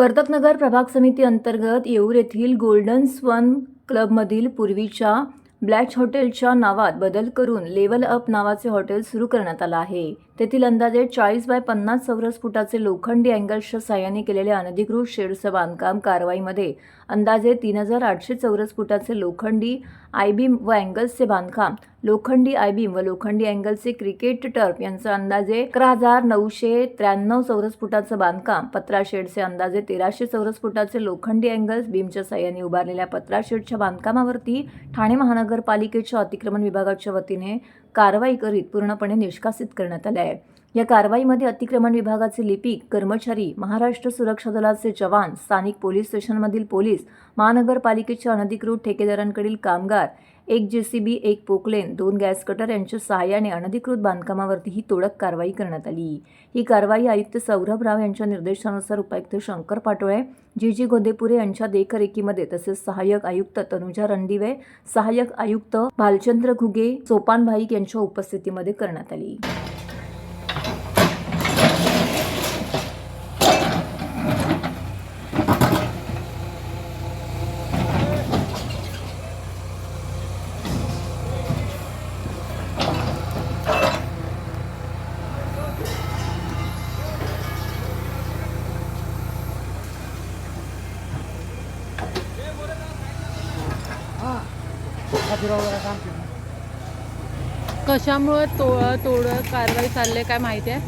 वर्तकनगर प्रभाग समिती अंतर्गत येऊर येथील गोल्डन स्वन क्लबमधील पूर्वीच्या ब्लॅच हॉटेलच्या नावात बदल करून लेवल अप नावाचे हॉटेल सुरू करण्यात आलं आहे. तेथील अंदाजे चाळीस बाय पन्नास चौरस फुटाचे लोखंडी अँगल्सच्या साह्याने केलेल्या अनधिकृत शेडचं बांधकाम कारवाईमध्ये अंदाजे तीन हजार आठशे चौरस फुटाचे लोखंडी आयबीम व अँगल्सचे बांधकाम लोखंडी आयबीम व लोखंडी अँगलचे क्रिकेट टर्फ यांचं अंदाजे अकरा हजार नऊशे त्र्याण्णव चौरस फुटाचं बांधकाम पत्रा शेडचे अंदाजे तेराशे चौरस फुटाचे लोखंडी अँगल्स बीमच्या साह्याने उभारलेल्या पत्रा शेडच्या बांधकामावरती ठाणे महानगरपालिकेच्या अतिक्रमण विभागाच्या वतीने कारवाई करीत पूर्णपणे निष्कासित करण्यात आले आहे. या कारवाईमध्ये अतिक्रमण विभागाचे लिपिक कर्मचारी महाराष्ट्र सुरक्षा दलाचे जवान स्थानिक पोलीस स्टेशनमधील पोलीस महानगरपालिकेच्या अनधिकृत ठेकेदारांकडील कामगार एक जेसीबी एक पोकलेन दोन गॅस कटर यांच्या सहाय्याने अनधिकृत बांधकामावरती ही तोडक कारवाई करण्यात आली. ही कारवाई आयुक्त सौरभ राव यांच्या निर्देशानुसार उपायुक्त शंकर पाटोळे जी जी गोदेपुरे यांच्या देखरेखीमध्ये तसेच सहाय्यक आयुक्त तनुजा रणदिवे सहाय्यक आयुक्त भालचंद्र घुगे सोपान भाईक यांच्या उपस्थितीमध्ये करण्यात आली. कशामुळे तो तोड कारवाई चालली काय माहिती आहे?